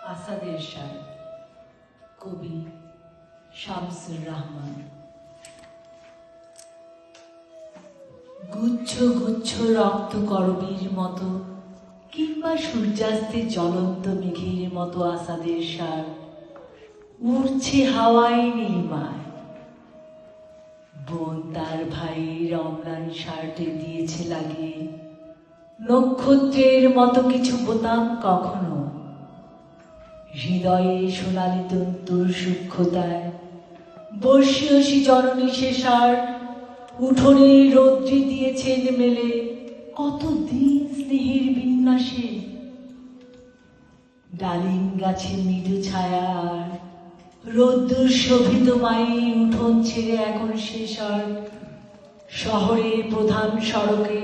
আসাদের শাহ কবি শামসুর রহমান। গুচ্ছ গুচ্ছ রক্ত করবীর মতো কিংবা সূর্যাস্তের জ্বলন্ত মেঘের মতো আসাদের সার উড়ছে হাওয়ায় নীলিমায় বোন তার ভাইয়ের অম্লান শার্টে দিয়েছে লাগিয়ে নক্ষত্রের মতো কিছু বোতাম কখনো হৃদয়ে সোনালি তন্তুর সূক্ষ্মতায়। বর্ষীয়সী জননী শার্ট উঠোনে রৌদ্রে দিয়েছেন মেলে কত দিন স্নেহের বিন্যাসে। ডালিম গাছের মৃদু ছায়া আর রোদ্দুর শোভিত মায়ের উঠোন ছেড়ে এখন সে শার্ট শহরের প্রধান সড়কে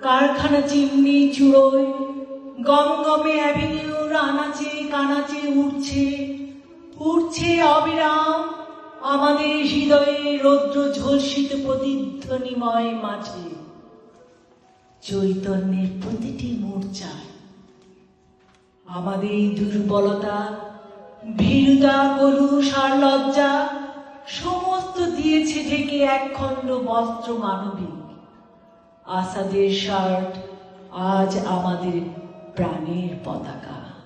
কারখানা চিমনি চুড়োয় গমগমে অ্যাভিনিউর আনাচে কানাচে উঠছে। উঠছে অবিরাম আমাদের হৃদয়ে রৌদ্র ঝলসিত প্রতিধ্বনিময় মাঝে। চৈতন্যের প্রতিটি মূর্ছায় আমাদের দুর্বলতা, ভীরুতা কলুষ আর লজ্জা, সমস্ত দিয়েছে ঢেকে একখণ্ড বস্ত্র মানবিক। আসাদের শার্ট আজ আমাদের প্রাণের পতাকা।